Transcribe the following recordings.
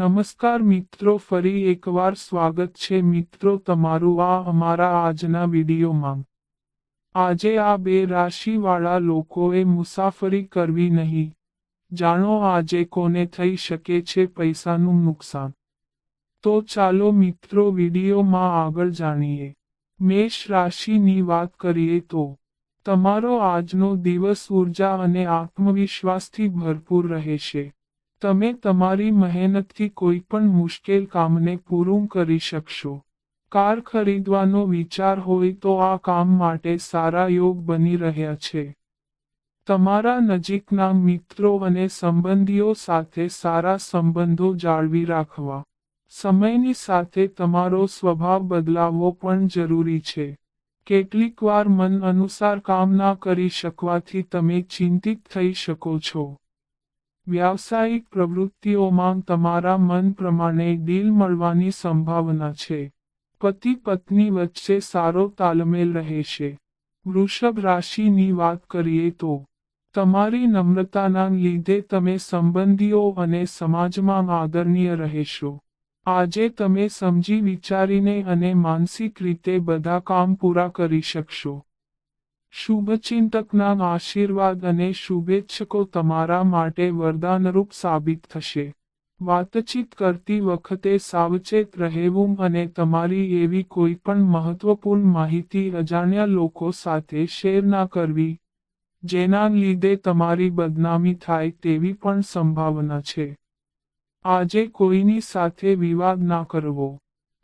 નમસ્કાર મિત્રો, ફરી એકવાર સ્વાગત છે મિત્રો તમારું આ અમારા આજના વિડીયોમાં. આજે આ બે રાશિવાળા લોકોએ મુસાફરી કરવી નહીં. જાણો આજે કોને થઈ શકે છે પૈસાનું નુકસાન. તો ચાલો મિત્રો વિડીયોમાં આગળ જાણીએ. મેષ રાશિની વાત કરીએ તો, તમારો આજનો દિવસ ઊર્જા અને આત્મવિશ્વાસથી ભરપૂર રહેશે. તમે તમારી મહેનતથી કોઈ પણ મુશ્કેલ કામને પૂરું કરી શકશો. કાર ખરીદવાનો વિચાર હોય તો આ કામ માટે સારા યોગ બની રહ્યા છે. તમારા નજીકના મિત્રો અને સંબંધીઓ સાથે સારા સંબંધો જાળવી રાખવા. સમયની સાથે તમારો સ્વભાવ બદલાવવો પણ જરૂરી છે. કેટલીકવાર મન અનુસાર કામ ના કરી શકવાથી તમે ચિંતિત થઈ શકો છો. વ્યાવસાયિક પ્રવૃત્તિઓમાં તમારા મન પ્રમાણે ડીલ મળવાની સંભાવના છે. પતિ પત્ની વચ્ચે સારો તાલમેલ રહેશે. વૃષભ રાશિની વાત કરીએ તો, તમારી નમ્રતાના લીધે તમે સંબંધીઓ અને સમાજમાં આદરણીય રહેશો. આજે તમે સમજી વિચારીને અને માનસિક રીતે બધા કામ પૂરા કરી શકશો. શુભચિંતકના આશીર્વાદ અને શુભેચ્છકો તમારા માટે વરદાનરૂપ સાબિત થશે. વાતચીત કરતી વખતે સાવચેત રહેવું અને તમારી એવી કોઈ પણ મહત્વપૂર્ણ માહિતી અજાણ્યા લોકો સાથે શેર ના કરવી, જેના લીધે તમારી બદનામી થાય તેવી પણ સંભાવના છે. આજે કોઈની સાથે વિવાદ ના કરવો.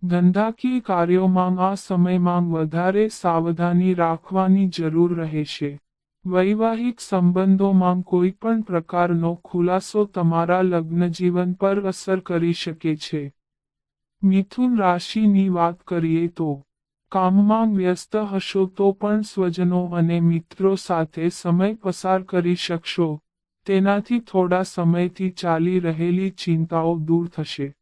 ધંધાકીય કાર્યોમાં આ સમયમાં વધારે સાવધાની રાખવાની જરૂર રહેશે વૈવાહિક સંબંધોમાં કોઈ પણ પ્રકારનો ખુલાસો તમારા લગ્નજીવન પર અસર કરી શકે છે. મિથુન રાશિની વાત કરીએ તો, કામમાં વ્યસ્ત હશો તો પણ સ્વજનો અને મિત્રો સાથે સમય પસાર કરી શકશો. તેનાથી થોડા સમયથી ચાલી રહેલી ચિંતાઓ દૂર થશે.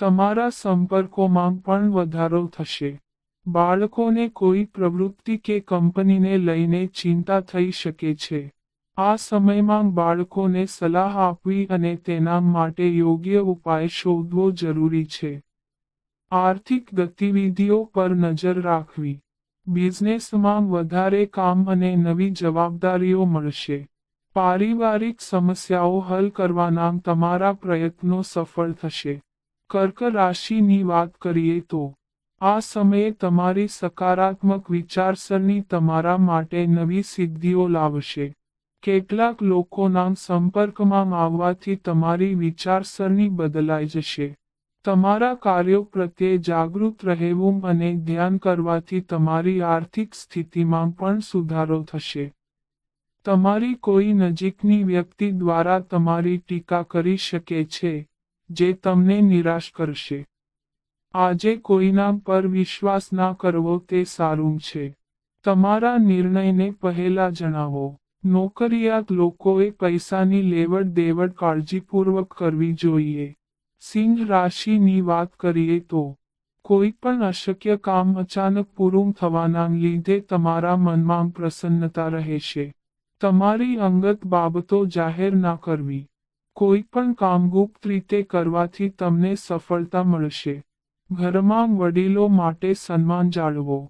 તમારા સંપર્કોમાં પણ વધારો થશે. બાળકોને કોઈ પ્રવૃત્તિ કે કંપનીને લઈને ચિંતા થઈ શકે છે. આ સમયમાં બાળકોને સલાહ આપવી અને તેના માટે યોગ્ય ઉપાય શોધવો જરૂરી છે. આર્થિક ગતિવિધિઓ પર નજર રાખવી. બિઝનેસમાં વધારે કામ અને નવી જવાબદારીઓ મળશે. પારિવારિક સમસ્યાઓ હલ કરવાના તમારા પ્રયત્નો સફળ થશે. કર્ક રાશિની વાત કરીએ તો, આ સમયે તમારી સકારાત્મક વિચારસરણી તમારા માટે નવી સિદ્ધિઓ લાવશે. કેટલાક લોકોના સંપર્કમાં આવવાથી તમારી વિચારસરણી બદલાઈ જશે. તમારા કાર્યો પ્રત્યે જાગૃત રહેવું અને ધ્યાન કરવાથી તમારી આર્થિક સ્થિતિમાં પણ સુધારો થશે. તમારી કોઈ નજીકની વ્યક્તિ દ્વારા તમારી ટીકા કરી શકે છે. જે તમને નિરાશ કરશે. આજે કોઈના પર વિશ્વાસ ના કરવો તે સારું છે. તમારા નિર્ણયને પહેલા જણાવો. નોકરિયાત લોકોએ પૈસાની લેવડ દેવડ કાળજીપૂર્વક કરવી જોઈએ. સિંહ રાશિની વાત કરીએ તો, કોઈ પણ અશક્ય કામ અચાનક પૂરું થવાના લીધે તમારા મનમાં પ્રસન્નતા રહેશે. તમારી અંગત બાબતો જાહેર ના કરવી. કોઈ પણ કામ ગુપ્ત રીતે કરવાથી તમને સફળતા મળશે. ઘરમાં વડીલો માટે સન્માન જાળવો.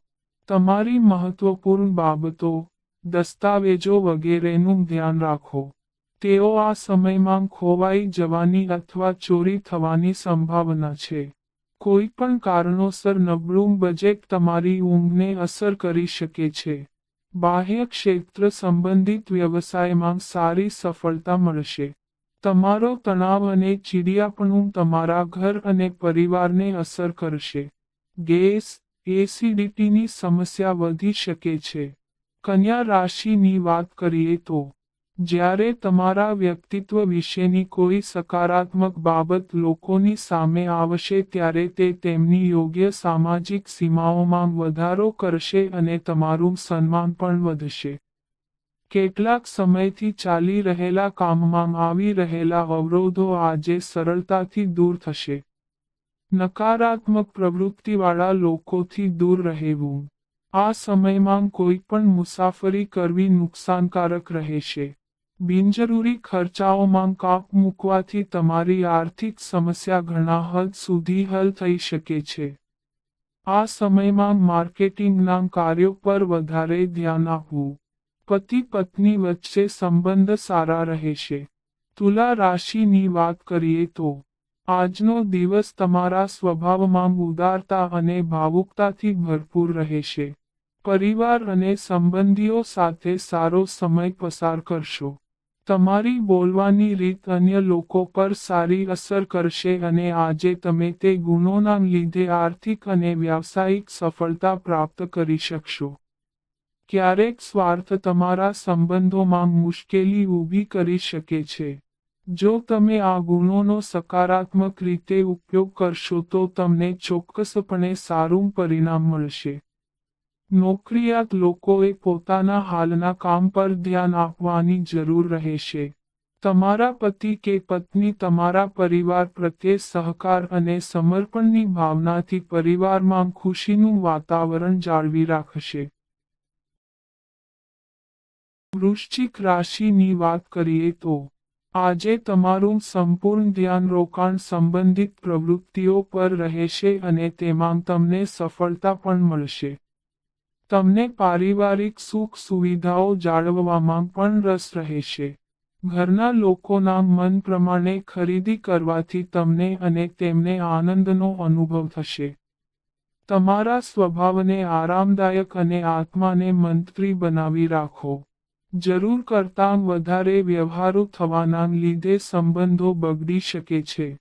તમારી મહત્વપૂર્ણ બાબતો, દસ્તાવેજો વગેરેનું ધ્યાન રાખો. તેઓ આ સમયમાં ખોવાઈ જવાની અથવા ચોરી થવાની સંભાવના છે. કોઈ પણ કારણોસર નબળું બજેટ તમારી ઊંઘને અસર કરી શકે છે. બાહ્ય ક્ષેત્ર સંબંધિત વ્યવસાયમાં સારી સફળતા મળશે. તમારો તણાવ અને ચીડિયાપણું તમારા ઘર અને પરિવારને અસર કરશે. ગેસ, એસિડિટીની સમસ્યા વધી શકે છે. કન્યા રાશિની વાત કરીએ તો, જ્યારે તમારા વ્યક્તિત્વ વિશેની કોઈ સકારાત્મક બાબત લોકોની સામે આવશે ત્યારે તે તેમની યોગ્ય સામાજિક સીમાઓમાં વધારો કરશે અને તમારું સન્માન પણ વધશે. કેટલાક સમયથી ચાલી રહેલા કામમાં આવી રહેલા અવરોધો આજે સરળતાથી દૂર થશે. નકારાત્મક પ્રવૃત્તિવાળા લોકોથી દૂર રહેવું. આ સમયમાં કોઈ પણ મુસાફરી કરવી નુકસાનકારક રહેશે. બિનજરૂરી ખર્ચાઓમાં કાપ મૂકવાથી તમારી આર્થિક સમસ્યા ઘણા હદ સુધી હલ થઈ શકે છે. આ સમયમાં માર્કેટિંગના કાર્યો પર વધારે ધ્યાન આપવું. પતિ પત્ની વચ્ચે સંબંધ સારા રહેશે. તુલા રાશિની વાત કરીએ તો, આજનો દિવસ તમારા સ્વભાવમાં ઉદારતા અને ભાવુકતાથી ભરપૂર રહેશે. પરિવાર અને સંબંધીઓ સાથે સારો સમય પસાર કરશો. તમારી બોલવાની રીત અન્ય લોકો પર સારી અસર કરશે અને આજે તમે તે ગુણોના લીધે આર્થિક અને વ્યાવસાયિક સફળતા પ્રાપ્ત કરી શકશો. ક્યારેક સ્વાર્થ તમારા સંબંધોમાં મુશ્કેલી ઊભી કરી શકે છે. જો તમે આ ગુણોનો સકારાત્મક રીતે ઉપયોગ કરશો તો તમને ચોક્કસપણે સારું પરિણામ મળશે. નોકરિયાત લોકોએ પોતાના હાલના કામ પર ધ્યાન આપવાની જરૂર રહેશે. તમારા પતિ કે પત્ની તમારા પરિવાર પ્રત્યે સહકાર અને સમર્પણની ભાવનાથી પરિવારમાં ખુશીનું વાતાવરણ જાળવી રાખશે. વૃશ્ચિક રાશિની વાત કરીએ તો, આજે તમારું સંપૂર્ણ ધ્યાન રોકાણ સંબંધિત પ્રવૃત્તિઓ પર રહેશે અને તેમાં તમને સફળતા પણ મળશે. તમને પારિવારિક સુખ સુવિધાઓ જાળવવામાં પણ રસ રહેશે. ઘરના લોકોના મન પ્રમાણે ખરીદી કરવાથી તમને અને તેમને આનંદનો અનુભવ થશે. તમારા સ્વભાવને આરામદાયક અને આત્માને મંત્રી બનાવી રાખો. જરૂર કરતાં વધારે વ્યવહારો થવાના લીધે સંબંધો બગડી શકે છે.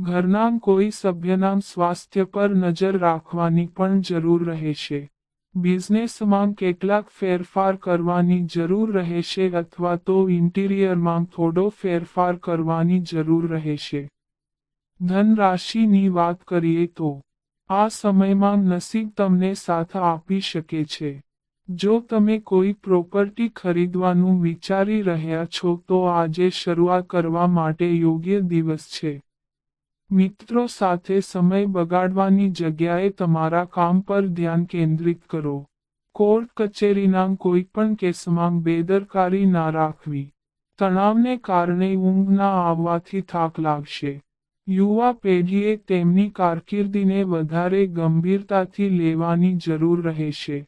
ઘરના કોઈ સભ્યના સ્વાસ્થ્ય પર નજર રાખવાની પણ જરૂર રહેશે બિઝનેસમાં કેટલાક ફેરફાર કરવાની જરૂર રહેશે અથવા તો ઇન્ટિરિયરમાં થોડો ફેરફાર કરવાની જરૂર રહેશે ધન રાશિની વાત કરીએ તો, આ સમયમાં નસીબ તમને સાથ આપી શકે છે. જો તમે કોઈ પ્રોપર્ટી ખરીદવાનું વિચારી રહ્યા છો તો આજે શરૂઆત કરવા માટે યોગ્ય દિવસ છે. મિત્રો સાથે સમય બગાડવાની જગ્યાએ તમારા કામ પર ધ્યાન કેન્દ્રિત કરો. કોર્ટ કચેરીના કોઈ પણ કેસમાં બેદરકારી ના રાખવી. તણાવને કારણે ઊંઘ ના આવવાથી થાક લાગશે. યુવા પેઢીએ તેમની કારકિર્દીને વધારે ગંભીરતાથી લેવાની જરૂર રહેશે.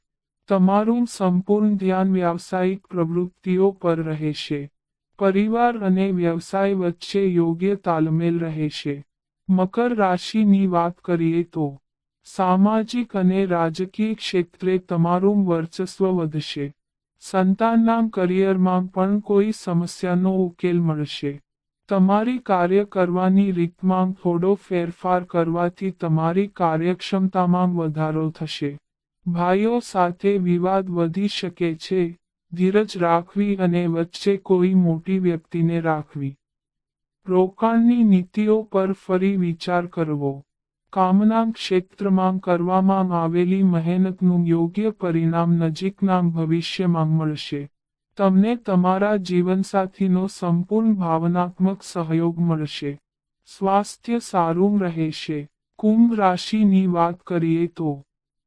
તમારું સંપૂર્ણ ધ્યાન વ્યાવસાયિક પ્રવૃત્તિઓ પર રહેશે પરિવાર અને વ્યવસાય વચ્ચે યોગ્ય તાલમેલ રહેશે મકર રાશિની વાત કરીએ તો, સામાજિક અને રાજકીય ક્ષેત્રે તમારું વર્ચસ્વ વધશે. સંતાનના કરિયરમાં પણ કોઈ સમસ્યાનો ઉકેલ મળશે. તમારી કાર્ય કરવાની રીતમાં થોડો ફેરફાર કરવાથી તમારી કાર્યક્ષમતામાં વધારો થશે. ભાઈઓ સાથે વિવાદ વધી શકે છે, ધીરજ રાખવી અને વચ્ચે કોઈ મોટી વ્યક્તિને રાખવી. રોકાણની નીતિઓ પર ફરી વિચાર કરવો. કામના ક્ષેત્રમાં કરવામાં આવેલી મહેનતનું યોગ્ય પરિણામ નજીકના ભવિષ્યમાં મળશે. તમને તમારા જીવનસાથીનો સંપૂર્ણ ભાવનાત્મક સહયોગ મળશે. સ્વાસ્થ્ય સારું રહેશે. કુંભ રાશિની વાત કરીએ તો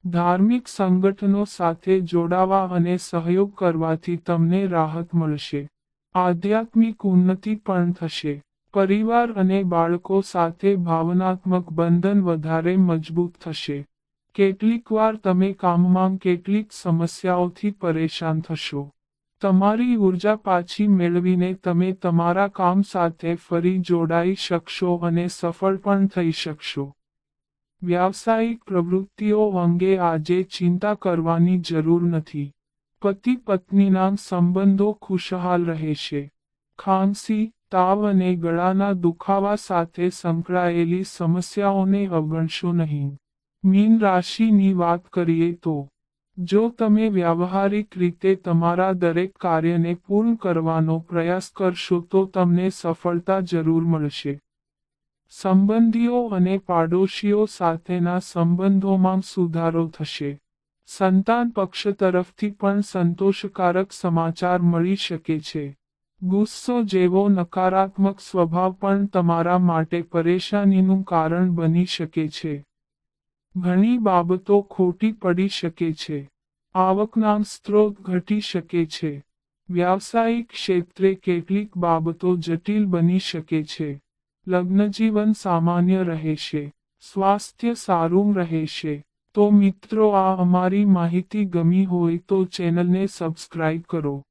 ધાર્મિક સંગઠનો સાથે જોડાવા અને સહયોગ કરવાથી તમને રાહત મળશે. આધ્યાત્મિક ઉન્નતિ પણ થશે. પરિવાર અને બાળકો સાથે ભાવનાત્મક બંધન વધારે મજબૂત થશે. કેટલીકવાર તમે કામમાં કેટલીક સમસ્યાઓથી પરેશાન થશો. તમારી ઊર્જા પાછી મેળવીને તમે તમારા કામ સાથે ફરી જોડાઈ શકશો અને સફળ પણ થઈ શકશો. વ્યાવસાયિક પ્રવૃત્તિઓ અંગે આજે ચિંતા કરવાની જરૂર નથી. પતિ પત્નીના સંબંધો ખુશહાલ રહેશે. ખાંસી, તાવ અને ગળાના દુખાવા સાથે સંકળાયેલી સમસ્યાઓને અવગણશો નહીં. મીન રાશિની વાત કરીએ તો, જો તમે વ્યાવહારિક રીતે તમારા દરેક કાર્યને પૂર્ણ કરવાનો પ્રયાસ કરશો તો તમને સફળતા જરૂર મળશે. સંબંધીઓ અને પાડોશીઓ સાથેના સંબંધોમાં સુધારો થશે. સંતાન પક્ષ તરફથી પણ સંતોષકારક સમાચાર મળી શકે છે. ગુસ્સો જેવો નકારાત્મક સ્વભાવ પણ તમારા માટે પરેશાનીનું કારણ બની શકે છે. ઘણી બાબતો ખોટી પડી શકે છે. આવકના સ્ત્રોત ઘટી શકે છે. વ્યાવસાયિક ક્ષેત્રે કેટલીક બાબતો જટિલ બની શકે છે. લગ્નજીવન સામાન્ય રહેશે, સ્વાસ્થ્ય સારું રહેશે. તો મિત્રો, આ અમારી માહિતી ગમી હોય તો ચેનલને સબસ્ક્રાઇબ કરો.